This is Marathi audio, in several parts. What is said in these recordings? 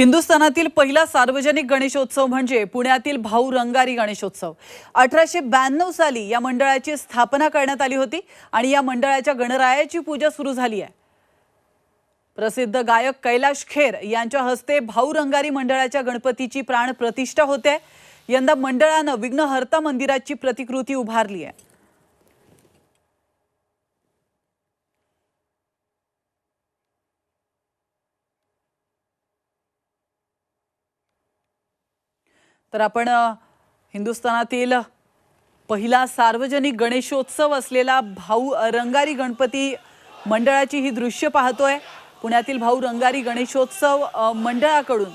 हिंदुस्थानातील पहिला सार्वजनिक गणेशोत्सव म्हणजे पुण्यातील भाऊ रंगारी गणेशोत्सव. अठराशे ब्याण्णव साली या मंडळाची स्थापना करण्यात आली होती आणि या मंडळाच्या गणरायाची पूजा सुरू झाली आहे. प्रसिद्ध गायक कैलाश खेर यांच्या हस्ते भाऊ रंगारी मंडळाच्या गणपतीची प्राण प्रतिष्ठा होते. यंदा मंडळानं विघ्नहर्ता मंदिराची प्रतिकृती उभारली आहे. तर आपण हिंदुस्थानातील पहिला सार्वजनिक गणेशोत्सव असलेला भाऊ रंगारी गणपती मंडळाची ही दृश्य पाहतोय. पुण्यातील भाऊ रंगारी गणेशोत्सव मंडळाकडून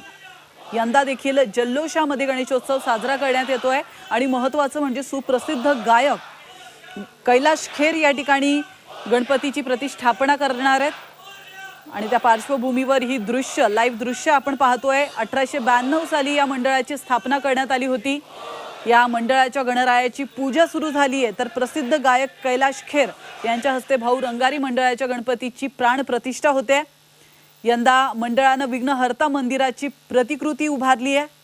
यंदा देखील जल्लोषामध्ये गणेशोत्सव साजरा करण्यात येतोय. आणि महत्त्वाचं म्हणजे सुप्रसिद्ध गायक कैलाश खेर या ठिकाणी गणपतीची प्रतिष्ठापना करणार आहेत. आणि त्या पार्श्वभूमीवर ही दृश्य लाईव्ह दृश्य आपण पाहतोय. अठराशे ब्याण्णव साली या मंडळाची स्थापना करण्यात आली होती. या मंडळाच्या गणरायाची पूजा सुरू झाली आहे. तर प्रसिद्ध गायक कैलाश खेर यांच्या हस्ते भाऊ रंगारी मंडळाच्या गणपतीची प्राण प्रतिष्ठा होते. यंदा मंडळानं विघ्नहर्ता मंदिराची प्रतिकृती उभारली आहे.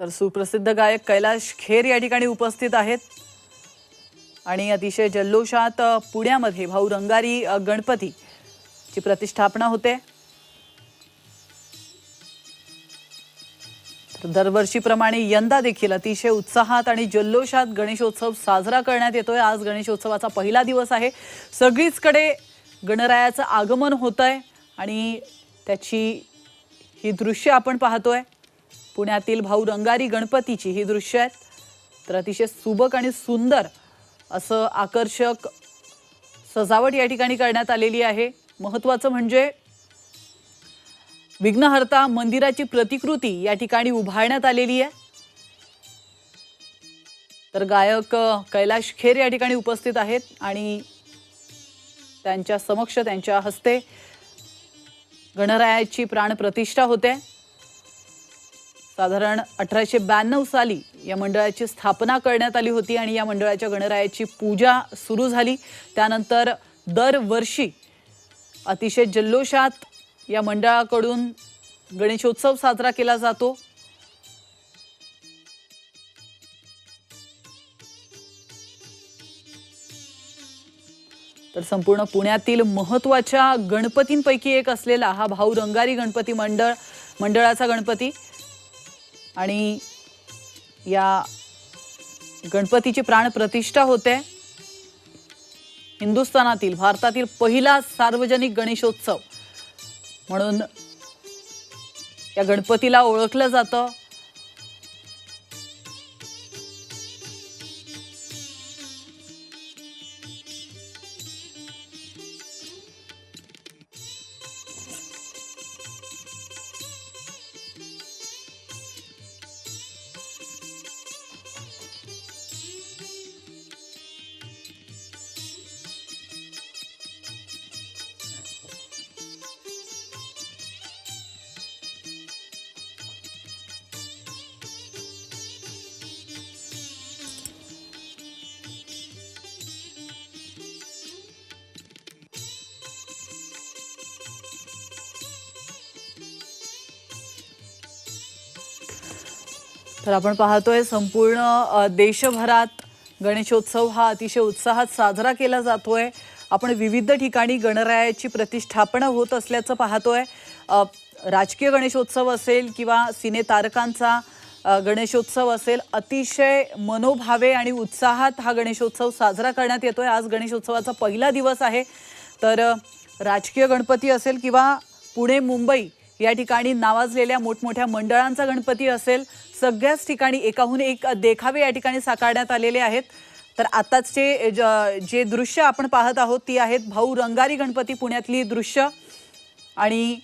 तर सुप्रसिद्ध गायक कैलाश खेर या ठिकाणी उपस्थित आहेत. आणि अतिशय जल्लोषात पुण्यामध्ये भाऊ रंगारी गणपती ची प्रतिष्ठापना होते. तर दरवर्षीप्रमाणे यंदा देखील अतिशय उत्साहात आणि जल्लोषात गणेशोत्सव साजरा करण्यात येतोय. आज गणेशोत्सवाचा पहिला दिवस आहे. सगळीचकडे गणरायाचं आगमन होत आहे आणि त्याची ही दृश्य आपण पाहतोय. पुण्यातील भाऊ रंगारी गणपतीची ही दृश्य आहेत. तर अतिशय सुबक आणि सुंदर असं आकर्षक सजावट या ठिकाणी करण्यात आलेली आहे. महत्त्वाचं म्हणजे विघ्नहर्ता मंदिराची प्रतिकृती या ठिकाणी उभारण्यात आलेली आहे. तर गायक कैलाश खेर या ठिकाणी उपस्थित आहेत आणि त्यांच्या समक्ष त्यांच्या हस्ते गणरायाची प्राणप्रतिष्ठा होते. साधारण अठराशे ब्याण्णव साली या मंडळाची स्थापना करण्यात आली होती आणि या मंडळाच्या गणरायाची पूजा सुरू झाली. त्यानंतर दरवर्षी अतिशय जल्लोषात या मंडळाकडून गणेशोत्सव साजरा केला जातो. तर संपूर्ण पुण्यातील महत्त्वाच्या गणपतींपैकी एक असलेला हा भाऊ रंगारी गणपती मंडळ मंडळाचा गणपती. आणि या गणपतीची प्राणप्रतिष्ठा होते. हिंदुस्थानातील भारतातील पहिला सार्वजनिक गणेशोत्सव म्हणून या गणपतीला ओळखलं जातं. तर आपण पाहतोय संपूर्ण देशभरात गणेशोत्सव हा अतिशय उत्साहात साजरा केला जातोय. आपण विविध ठिकाणी गणरायाची प्रतिष्ठापना होत असल्याचं पाहतोय. राजकीय गणेशोत्सव असेल किंवा सिने तारकांचा गणेशोत्सव असेल अतिशय मनोभावे आणि उत्साहात हा गणेशोत्सव साजरा करण्यात येतोय. आज गणेशोत्सवाचा पहिला दिवस आहे. तर राजकीय गणपती असेल किंवा पुणे मुंबई या ठिकाणी नावाजलेल्या मोठमोठ्या मंडळांचा गणपती असेल सगळ्याच ठिकाणी एकाहून एक देखावे या ठिकाणी साकारण्यात आलेले आहेत. तर आत्ताचे ज- जे दृश्य आपण पाहत आहोत ती आहेत भाऊ रंगारी गणपती पुण्यातली दृश्य. आणि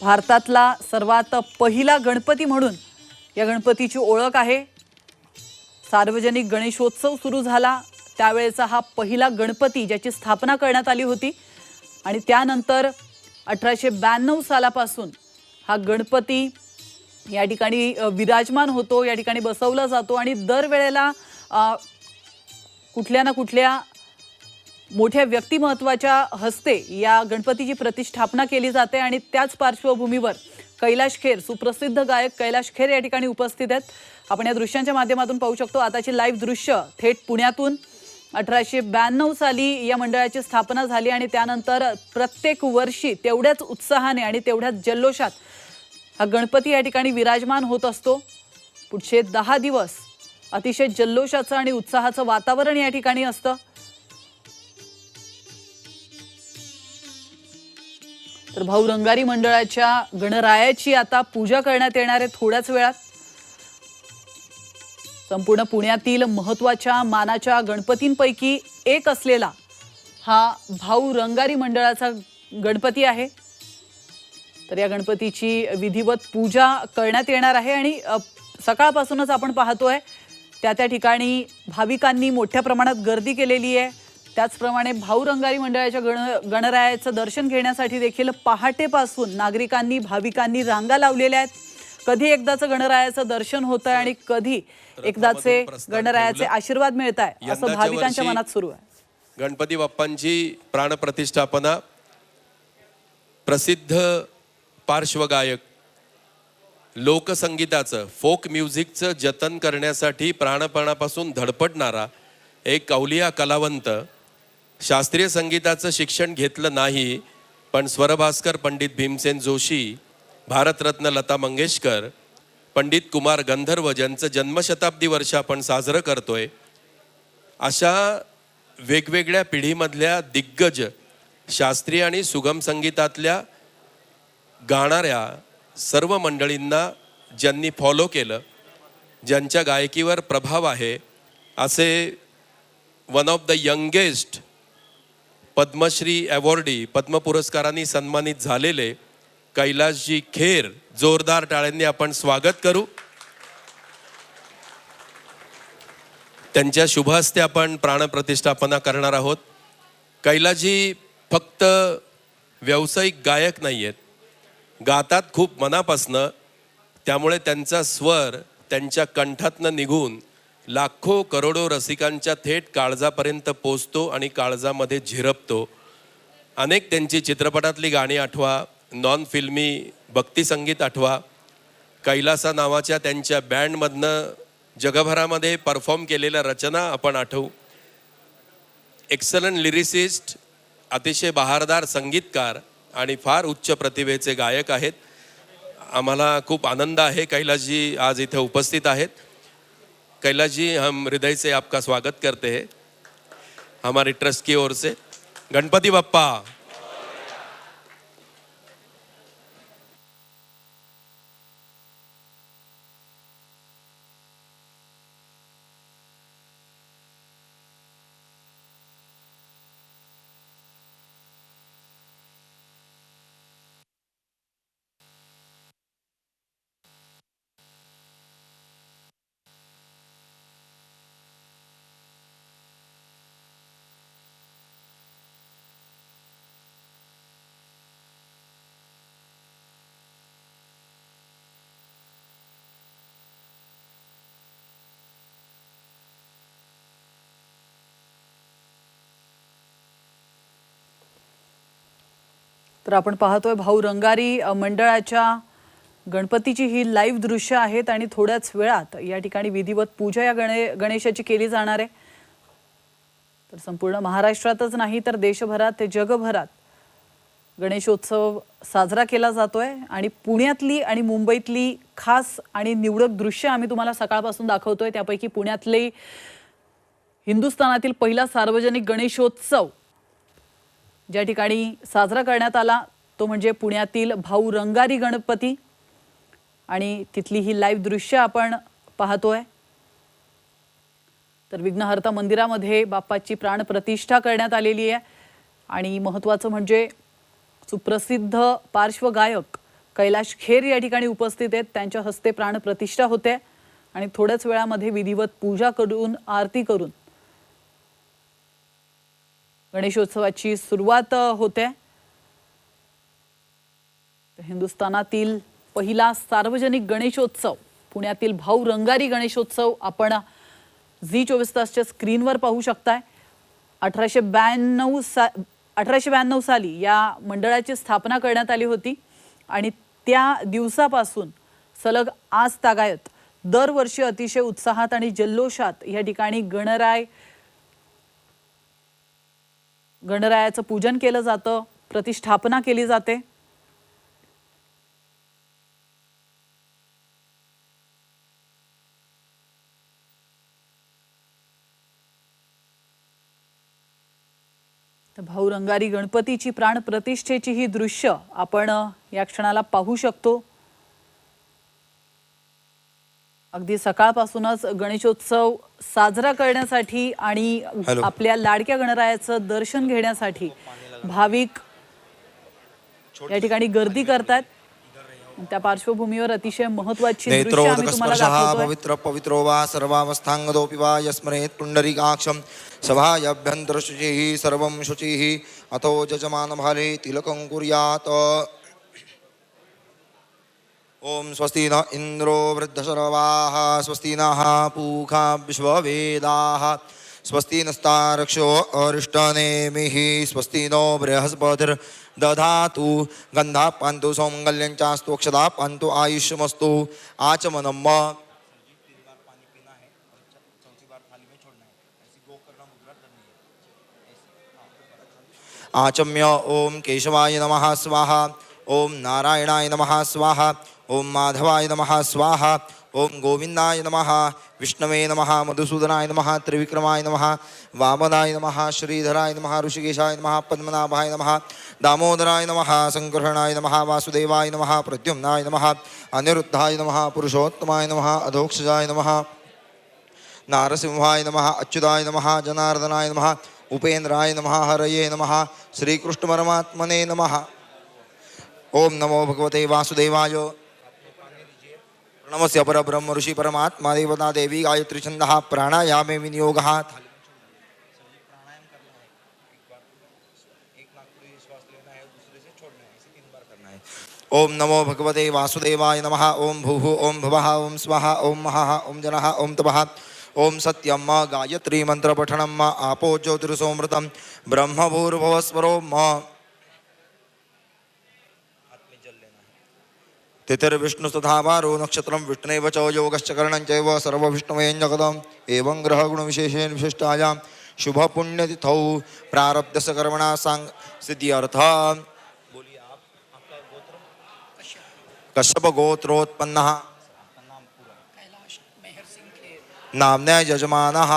भारतातला सर्वात पहिला गणपती म्हणून या गणपतीची ओळख आहे. सार्वजनिक गणेशोत्सव सुरू झाला. त्यावेळेचा हा पहिला गणपती ज्याची स्थापना करण्यात आली होती. आणि त्यानंतर अठराशे ब्याण्णव सालापासून हा गणपती या ठिकाणी विराजमान होतो या ठिकाणी बसवला जातो आणि दरवेळेला कुठल्या ना कुठल्या मोठ्या व्यक्तिमत्वाच्या हस्ते या गणपतीची प्रतिष्ठापना केली जाते आणि त्याच पार्श्वभूमीवर कैलाश खेर सुप्रसिद्ध गायक कैलाश खेर या ठिकाणी उपस्थित आहेत. आपण या दृश्यांच्या माध्यमातून पाहू शकतो आताची लाईव्ह दृश्य थेट पुण्यातून अठराशे ब्याण्णव साली या मंडळाची स्थापना झाली आणि त्यानंतर प्रत्येक वर्षी तेवढ्याच उत्साहाने आणि तेवढ्याच जल्लोषात हा गणपती या ठिकाणी विराजमान होत असतो. पुढचे दहा दिवस अतिशय जल्लोषाचं आणि उत्साहाचं वातावरण या ठिकाणी असतं. तर भाऊ रंगारी मंडळाच्या गणरायाची आता पूजा करण्यात येणार आहे थोड्याच वेळात. संपूर्ण पुण्यातील महत्त्वाच्या मानाच्या गणपतींपैकी एक असलेला हा भाऊ रंगारी मंडळाचा गणपती आहे. तर या गणपतीची विधिवत पूजा करण्यात येणार आहे आणि सकाळपासूनच आपण पाहतोय त्या त्या ठिकाणी भाविकांनी मोठ्या प्रमाणात गर्दी केलेली आहे. त्याचप्रमाणे भाऊ रंगारी मंडळाच्या गण गणरायाचं दर्शन घेण्यासाठी देखील पहाटेपासून नागरिकांनी भाविकांनी रांगा लावलेल्या आहेत. कधी एकदाचं गणरायाचं दर्शन होत आहे आणि कधी एकदाचे गणरायाचे. आशीर्वाद मिळत आहे असं भाविकांच्या मनात सुरू आहे गणपती बाप्पांची प्राणप्रतिष्ठापना प्रसिद्ध पार्श्वगायक लोकसंगीताचं फोक म्युझिकचं जतन करण्यासाठी प्राणपणापासून धडपडणारा एक अवलिया कलावंत शास्त्रीय संगीताचं शिक्षण घेतलं नाही पण स्वरभास्कर पंडित भीमसेन जोशी भारतरत्न लता मंगेशकर पंडित कुमार गंधर्व ज्यांचं जन्मशताब्दी वर्ष आपण साजरं करतोय अशा वेगवेगळ्या पिढीमधल्या दिग्गज शास्त्रीय आणि सुगम संगीतातल्या गाणाऱ्या सर्व मंडळींना ज्यांनी फॉलो केलं ज्यांच्या गायकीवर प्रभाव आहे असे one of the youngest Padmashri awardee Padma पुरस्कारांनी सन्मानित झालेले कैलासजी खेर जोरदार टाळ्यांनी आपण स्वागत करू. त्यांच्या शुभ हस्ते आपण प्राणप्रतिष्ठापना करणार आहोत. कैलाजी फक्त व्यावसायिक गायक नाही आहेत गातात खूप मनापासनं त्यामुळे त्यांचा स्वर त्यांच्या कंठातनं निघून लाखो करोडो रसिकांच्या थेट काळजापर्यंत पोचतो आणि काळजामध्ये झिरपतो. अनेक त्यांची चित्रपटातली गाणी आठवा नॉन फिल्मी भक्तिसंगीत आठवा. कैलासा नावाच्या त्यांच्या बँडमधनं जगभरामध्ये परफॉर्म केलेल्या रचना आपण आठवू. एक्सलंट लिरिसिस्ट अतिशय बहारदार संगीतकार आणि फार उच्च प्रतिभेचे गायक आहेत. आम्हाला खूप आनंद आहे कैलासजी आज इथे उपस्थित आहेत. कैलासजी हम हृदय से आपका स्वागत करते हैं. हमारे ट्रस्ट की ओर से. गणपती बाप्पा तर आपण पाहतोय भाऊ रंगारी मंडळाच्या गणपतीची ही लाईव्ह दृश्य आहेत आणि थोड्याच वेळात या ठिकाणी विधिवत पूजा या गणे गणेशाची केली जाणार आहे. तर संपूर्ण महाराष्ट्रातच नाही तर देशभरात ते जगभरात गणेशोत्सव साजरा केला जातोय आणि पुण्यातली आणि मुंबईतली खास आणि निवडक दृश्य आम्ही तुम्हाला सकाळपासून दाखवतोय. त्यापैकी पुण्यातले हिंदुस्थानातील पहिला सार्वजनिक गणेशोत्सव ज्या ठिकाणी साजरा करण्यात आला तो म्हणजे पुण्यातील भाऊ रंगारी गणपती. आणि तिथली ही लाईव्ह दृश्य आपण पाहतोय. तर विघ्नहर्ता मंदिरामध्ये बाप्पाची प्राणप्रतिष्ठा करण्यात आलेली आहे. आणि महत्त्वाचं म्हणजे सुप्रसिद्ध पार्श्वगायक कैलाश खेर या ठिकाणी उपस्थित आहेत. त्यांच्या हस्ते प्राणप्रतिष्ठा होते. आणि थोड्याच वेळामध्ये विधिवत पूजा करून आरती करून गणेशोत्सवाची सुरुवात होते. हिंदुस्थानातील पहिला सार्वजनिक गणेशोत्सव पुण्यातील भाऊ रंगारी गणेशोत्सव आपण झी चोवीस तासच्या स्क्रीनवर पाहू शकताय. अठराशे ब्याण्णव सा अठराशे ब्याण्णव साली या मंडळाची स्थापना करण्यात आली होती आणि त्या दिवसापासून सलग आज तागायत दरवर्षी अतिशय उत्साहात आणि जल्लोषात या ठिकाणी गणराय गणरायाचं पूजन केलं जातं प्रतिष्ठापना केली जाते. तर भाऊ रंगारी गणपतीची प्राण प्रतिष्ठेची ही दृश्य आपण या क्षणाला पाहू शकतो. अगदी सकाळपासूनच गणेशोत्सव साजरा करण्यासाठी आणि. आपल्या लाडक्या गणरायाचं दर्शन घेण्यासाठी भाविक या ठिकाणी गर्दी करतात. त्या पार्श्वभूमीवर अतिशय महत्वाची पवित्र पवित्रो वा सर्वावस्थाङ्गदोऽपि वा यस्मरेत् पुण्डरीकाक्षं सभायाभ्यन्तरशुचिः सर्वं शुचिः अथो जजमानभाले तिलकं कुर्यात् ॐ स्वस्ति न इन्द्रो वृद्धशरवाः स्वस्ति नः पूखा विश्ववेदाः स्वस्ति नस्तारक्षो अरिष्टनेमिः स्वस्ति नो बृहस्पतिर्दधातु गन्धा पान्तु सौमङ्गल्यञ्चास्तु अक्षदा पान्तु आयुष्यमस्तु आचमनम् आचम्य ॐ केशवाय नमः स्वाहा ॐ नारायणाय नमः स्वाहा ॐ माधवाय नमः स्वाहा। ॐ गोविन्दाय नमः विष्णवे नमः मधुसूदनाय नमः त्रिविक्रमाय नमः वामनाय नमः श्रीधराय नमः ऋषिकेशाय नम पद्मनाभाय नमः दामोदराय नमः सङ्कर्षणाय नमः वासुदेवाय नमः प्रद्युम्नाय नमः अनिरुद्धाय नमः पुरुषोत्तमाय नमः अधोक्षजाय नमः नारसिंहाय नमः अच्युताय नमः जनार्दनाय नमः उपेन्द्राय नमः हरये नमः श्रीकृष्णपरमात्मने नमः। ॐ नमो भगवते वासुदेवाय। नमस्य परब्रह्म ऋषि परमात्मा देवता देवी गायत्री छन्दः प्राणायामे विनियोगः। ओम नमो भगवते वासुदेवाय नमः। ओम भूः, ओम भुवः, ओम स्वः, ओम महः, ओम जनः, ओम तपः। ओम सत्यम म गायत्री मंत्रपठनं म आपो ज्योतिरसोमृतं ब्रह्मभूर्भुवस्वरो म तिथिर्विष्णुस्तथा वारो नक्षत्रं विष्णुनैव च योगश्च कर्णञ्चैव चैव जगदम् एवं ग्रहगुणविशेषेण विशिष्टायां शुभपुण्यतिथौ प्रारब्धस्य कर्मणा सांग सिद्ध्यर्थ। कश्यप गोत्रोत्पन्नः नाम्न्या यजमानः।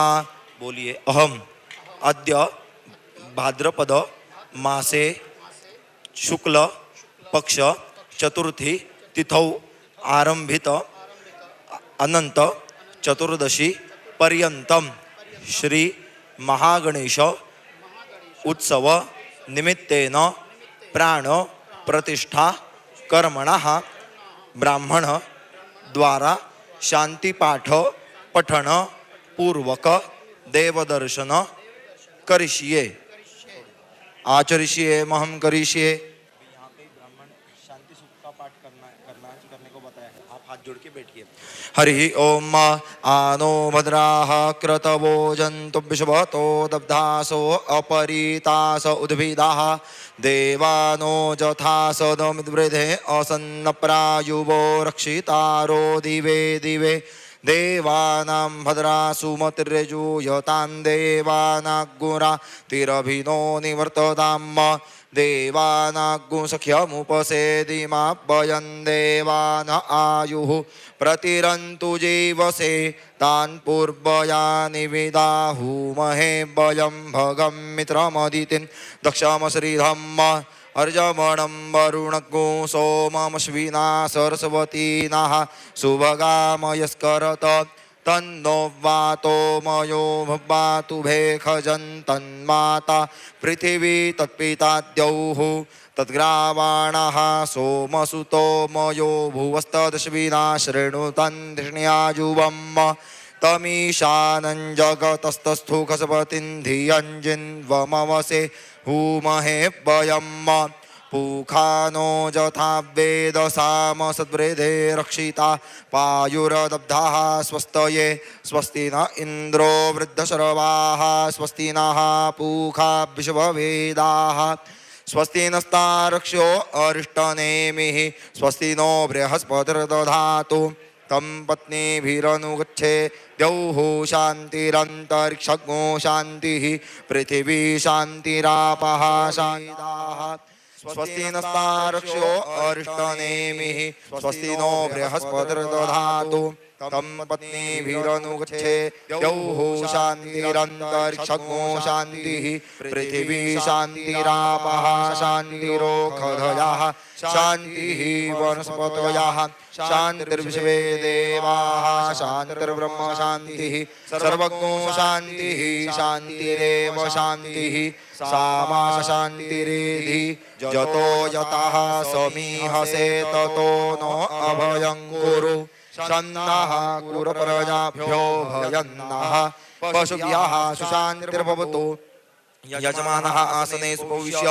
बोलिए अहम। अद्य भाद्रपद मासे शुक्ल पक्ष चतुर्थी तिथौ आरंभित अनंत चतुर्दशी पर्यंतम श्री महागणेश उत्सव निमित्तेन प्राण प्रतिष्ठा कर्मणः ब्राह्मण द्वारा शांतीपाठ पठन पूर्वक देवदर्शन करिष्ये। आचरिष्ये महम करिष्ये। हरि ओम आनो भद्राः क्रतवो जन्तु विश्वतो दब्धासो अपरीतास उद्भिदाः। देवानो जथा दमिद्वृधे असन्नप्रायुवो रक्षितारो दिवे दिवे। देवानां भद्रा सुमतिर्यजूयतां देवानाग्गुरा तिरभिनो निवर्तताम् देवानागुसख्यमुपसेदिमाभयं देवान आयुः प्रतिरन्तु जीवसे तान् पूर्वयानि विदाहुमहे वयं भगं मित्रमदितिं दक्षमश्रीधम्म अर्जमणं वरुणगो सोममश्विना सरस्वतीनाः सुभगामयस्करत तन्नो वातोमयो वातु भे खजन्तन्माता पृथिवी तत्पीता द्यौः तद्ग्रावाणः सोमसुतोमयो भुवस्तदश्विना शृणुतन्धृण्याजुवं म तमीशानं जगतस्तस्थुखसपतिं धियञ्जिन्वमवसे हूमहेभयम् पूखानो जथा वेद साम सद्वृधे रक्षिता पायुरदब्धाः स्वस्तये स्वस्ति न इन्द्रो वृद्धशरवाः स्वस्ति नः पूखा विश्ववेदाः स्वस्ति नस्तारक्ष्यो अरिष्टनेमिः स्वस्ति नो बृहस्पतिर्दधातु। तं पत्नीभिरनुगच्छे द्यौः शान्तिरन्तरिक्षज्ञो शान्तिः पृथिवी शान्तिरापः शान्ताः। स्वस्ति नस्तारक्ष्यो अरिष्टनेमिः। स्वस्ति नो बृहस्पतिर्दधातु। तं पत्नीभिरनुगच्छे द्यौः शान्तिरन्तरिक्षज्ञो शान्तिः पृथिवी शान्तिरापः शान्तिरोखधयः शान्तिः वनस्पतयः शान्तिर्विश्वे देवाः शान्तिर्ब्रह्म शान्तिः सर्वज्ञो शान्तिः शान्तिरेव शान्तिः सा मा शान्तिरेधि जतो यतः समीहसे ततो नो अभयं कुरु। शन्नः कुरप्रजाभ्यो भयन्नः पशुभ्यः सुशान्तिर्भवतु। यजमानः आसने उपविश्य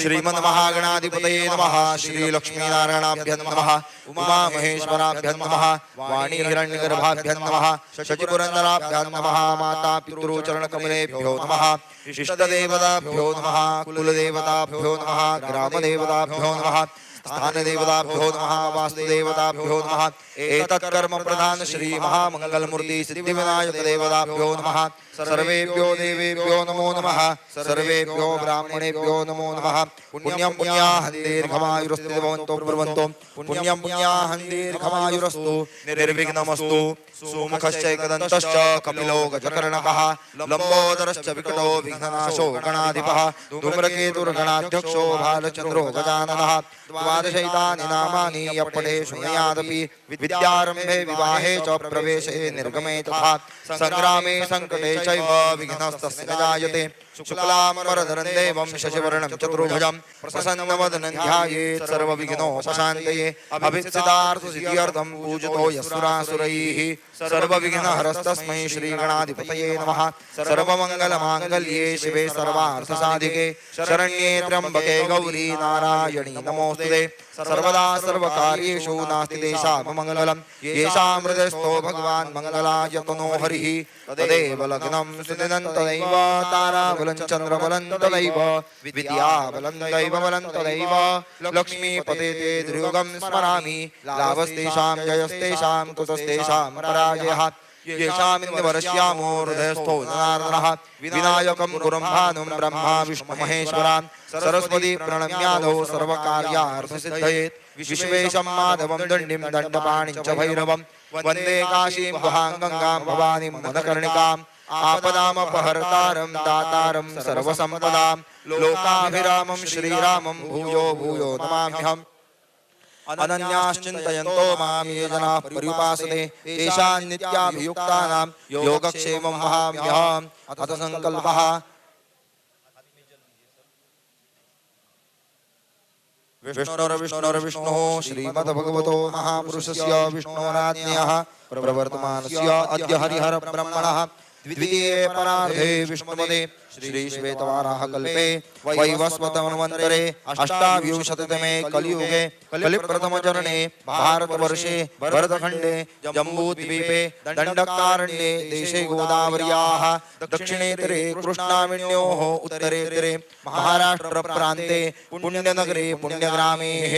श्रीमन्महागणाधिपतये नमः। श्रीलक्ष्मीनारायणाभ्यं नमः। उमामहेश्वराभ्यं नमः। वाणीहिरण्यगर्भाभ्यं नमः। शशिपुरन्दराभ्यां नमः। माता पितृचरणकमलेभ्यो नमः। इष्टदेवताभ्यो नमः। कुलदेवताभ्यो नमः। ग्रामदेवताभ्यो नमः। स्थानदेवताभ्यो नमः वासुदेवताभ्यो नमः। एतत्कर्म प्रधान श्री महामङ्गलमूर्ति सिद्धिविनायक देवताभ्यो नमः। सर्वेभ्यो देवेभ्यो नमो नमः। सर्वेभ्यो ब्राह्मणेभ्यो नमो नमः। पुण्यं पुण्याहं दीर्घमायुरस्तु भवन्तो ब्रुवन्तो। पुण्यं पुण्याहं दीर्घमायुरस्तु निर्विघ्नमस्तु। सुमुखश्चैकदन्तश्च कपिलो गजकर्णकः लम्बोदरश्च विकटो विघ्ननाशो गणाधिपः धूम्रकेतुर्गणाध्यक्षो भालचन्द्रो गजाननः। द्वादशैतानि नामानि यपटे शृणुयादपि विद्यारम्भे विवाहे च प्रवेशे निर्गमे तथा सङ्ग्रामे सङ्कटे चैव विघ्नस्तस्य जायते। शुक्लामरधरं देवं शशिवर्णं चतुर्भुजं प्रसन्नवदनं ध्यायेत् सर्वविघ्नोपशान्तये अभिस्थितार्थसिद्ध्यर्थं पूजितो यस्सुरासुरैः सर्वविघ्नहरस्तस्मै श्रीगणाधिपतये नमः सर्वमङ्गलमाङ्गल्ये शिवे सर्वार्थसाधिके शरण्ये त्र्यम्बके गौरी नारायणी नमोऽस्तुते सर्वदा सर्व कार्येषु नास्ति तेषाममङ्गलं येषां हृदयस्थो भगवान् मङ्गलाय तनो हरिः। तदेव लग्नं सुदिनं तदैव ताराबलं चन्द्रबलं तदैव। विद्याबलं दैवबलं तदैव। लक्ष्मीपते ते दृगं स्मरामि। लाभस्तेषां जयस्तेषां कुतस्तेषां पराजयः येषामिन्द्रवरश्यामो हृदयस्थो विनायकं ब्रह्मा विष्णुमहेश्वरां सरस्वती प्रणम्यादौ सर्वकार्यार्थसिद्धयेत् विश्वेशं माधवं दण्डिं दण्डपाणिं च भैरवं। वन्दे काशीं गुहां गङ्गां भवानीं मनकर्णिकाम् आपदामपहर्तारं दातारं सर्वसम्पदां लोकाभिरामं श्रीरामं भूयो भूयो नमाम्यहम्। अनन्याश्चिन्तयन्तो मां ये जनाः पर्युपासते तेषां नित्याभियुक्तानां योगक्षेमं वहाम्यहम् अथ सङ्कल्पः विष्णुर्विष्णुर्विष्णुः श्रीमद्भगवतो महापुरुषस्य विष्णोराज्ञः प्रवर्तमानस्य अद्य हरिहरब्रह्मणः। द्वितीये परार्धे विष्णुपदे श्रीश्वेतवाराः कल्पे वैवस्वतमन्वन्तरे अष्टाविंशतितमे कलियुगे कलिप्रथमचरणे भारतवर्षे भरतखण्डे जम्बूद्वीपे दण्डकारण्ये देशे गोदावर्याः दक्षिणे तीरे कृष्णाविण्योः उत्तरे तीरे महाराष्ट्रप्रान्ते पुण्यनगरे पुण्यग्रामेः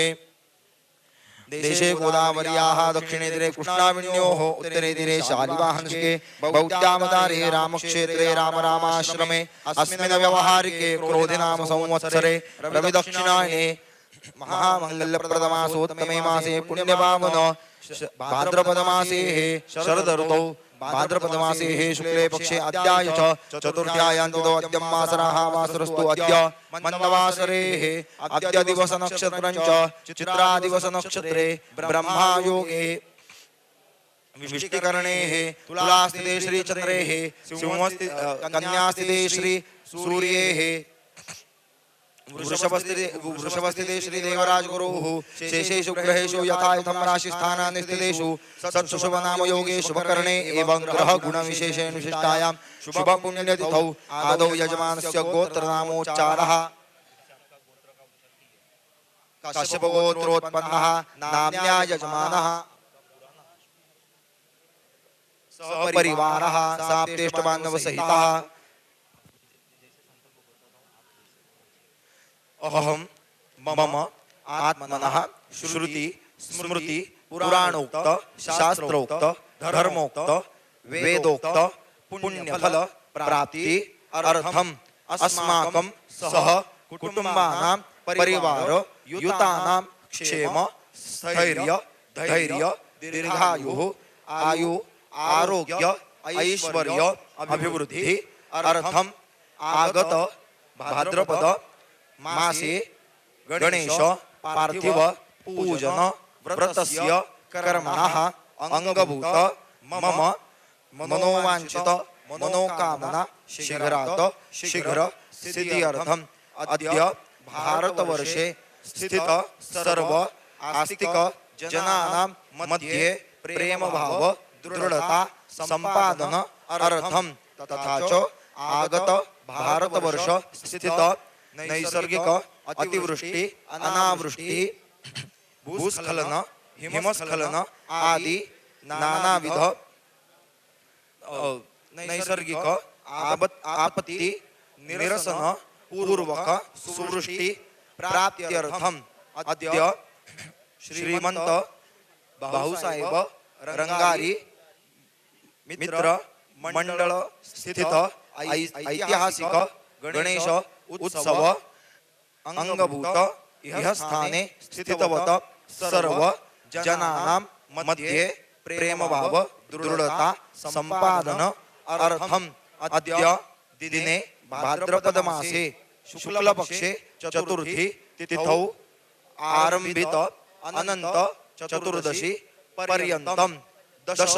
देशे गोदावर्याः दक्षिणे तीरे कृष्णाविण्योः उत्तरे तीरे शालिवाहंसिके बौद्धावतारे रामक्षेत्रे रामरामाश्रमे अस्मिन् व्यवहारिके क्रोधि नाम संवत्सरे रविदक्षिणायने महामङ्गल्यप्रदमासोत्तमे मासे पुण्यपावन भाद्रपदमासे भाद्रपद मासे हे शुक्ले पक्षे अध्याय च चतुर्थ्यायान्तो अद्य मासराः वासरस्तु अद्य मन्दवासरेः अद्य दिवस नक्षत्रं च चित्रा दिवस नक्षत्रे ब्रह्मायोगे विष्टिकरणेः तुलास्थिते हे सिंहस्ति कन्यास्थिते श्री सूर्ये हे वृषभस्थिते शेषेषु ग्रहेषु यथा यथं राशिस्थानानि स्थितेषु शुभकर्णे एवं ग्रहगुणविशेषेण विशिष्टायां शुभपुण्यतिथौ। आदौ यजमानस्य गोत्रनामोच्चारः। कश्यपगोत्रोत्पन्नः यजमानः। सपरिवारः साप्तेष्टबान्धवसहितः। अहं मम आत्मनः श्रुति स्मृति पुराणोक्त शास्त्रोक्त धर्मोक्त वेदोक्त पुण्यफल प्राप्ति अर्थम अस्माकं सह कुटुंबानां परिवार युतानां क्षेम स्थैर्य धैर्य दीर्घायुः आयु आरोग्य ऐश्वर्य अभिवृद्धि अर्थम आगत भाद्रपद मासे गणेश पार्थिव पूजन व्रतस्य कर्मणः अंगभूत मम मनोवांछित मनोकामना शीघ्रात शीघ्र सिद्ध्यर्थम अद्य भारतवर्षे स्थित सर्व आस्तिक जनानां मध्ये प्रेमभाव दृढता संपादन अर्थम तथा च आगत भारतवर्ष स्थित नैसर्गिक अतिवृष्टी अनावृष्टी भूस्खलन हिमस्खलन आदी नानाविध नैसर्गिक आपत् आपत्ती निरसन पूर्वक सुवृष्टी प्राप्त्यर्थम। अद्य श्रीमंत भाऊसाहेब रंगारी मित्र मंडळ स्थित ऐतिहासिक गणेश उत्सव अंगभूत इह स्थाने स्थितवत सर्व जनानां मध्ये प्रेमभाव दृढता संपादन अर्थम अद्य दिने भाद्रपद मासे शुक्ल पक्षे चतुर्थी तिथौ आरंभित अनंत चतुर्दशी पर्यंतम दश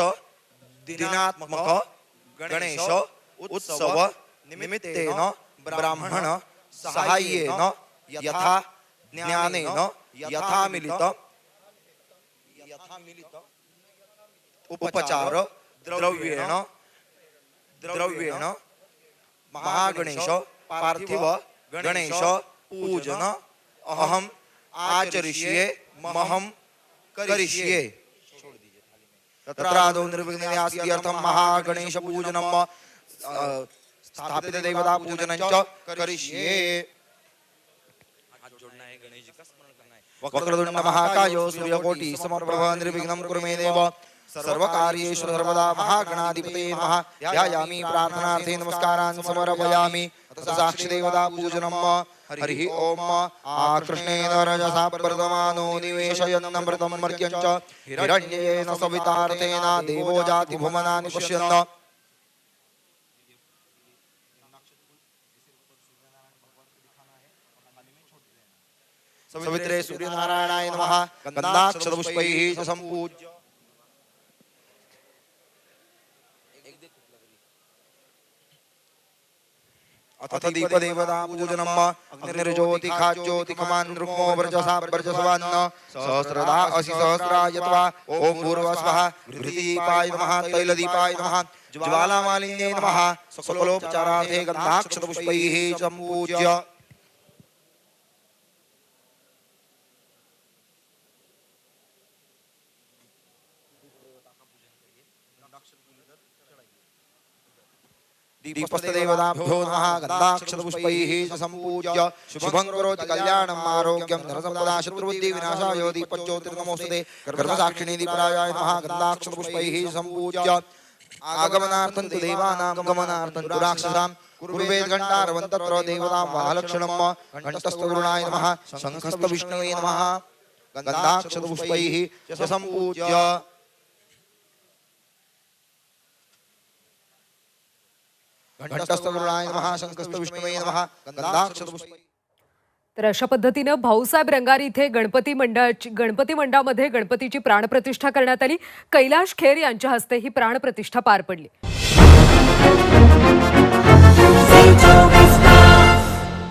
दिनात्मक गणेश उत्सव निमित्तेन ब्राह्मण सहाय्येन यथा ज्ञानेन यथा मिलित उपचार द्रव्येण द्रव्येण महागणेश पार्थिव गणेश पूजन अहम आचरिष्ये महम करिष्ये। तत्रादौ निर्विघ्नयास्त्यर्थं महागणेशपूजनम् अ, स्थापितदेवतापूजनं च करिष्ये। वक्रतुण्ड महाकायो सूर्यकोटि समप्रभ निर्विघ्नं कुरु मे देव। सर्वकार्येषु सर्वदा महागणाधिपते नमः। ध्यायामि प्रार्थनार्थे नमस्कारान् समर्पयामि। साक्षिदेवता पूजनम् हरिः ॐ आकृष्णेन रजसा प्रदमानो निवेशयन्नमृतं मर्त्यं च हिरण्येन सवितार्थेन देवो जाति भुवनानि पश्यन् सवित्रे सूर्यनारायणाय नमः। गन्धाक्षरपुष्पैः च सम्पूज्य अथ दीपदेवता पूजनम् अग्निर्ज्योतिखाज्योतिकमान् रुक्मो व्रजसा वर्जसवान्न सहस्रदा असि सहस्रायत्वा ॐ पूर्वस्वः। घृतिदीपाय नमः। तैलदीपाय नमः। ज्वालामालिन्ये नमः। सकलोपचारार्थे गन्धाक्षतपुष्पैः सम्पूज्य। दीपस्तदेवताभ्यो नमः गन्धाक्षतपुष्पैः च सम्पूज्य शुभं करोति कल्याणम् आरोग्यं धनसम्पदा शत्रुबुद्धि दीपज्योतिर्नमोऽस्तुते गर्भसाक्षिणी दीपराजाय नमः गन्धाक्षतपुष्पैः च सम्पूज्य आगमनार्थं तु देवानां गमनार्थं तु राक्षसां देवतां घण्टस्थगुरुणाय नमः शङ्खस्थविष्णवे नमः गन्धाक्षतपुष्पैः च सम्पूज्य नमः नमः। गंधाक्षतपुष्पै तर अशा पद्धतीनं भाऊसाहेब रंगारी इथे गणपती मंडळाची गणपती मंडळामध्ये गणपतीची प्राणप्रतिष्ठा करण्यात आली. कैलाश खेर यांच्या हस्ते ही प्राणप्रतिष्ठा पार पडली.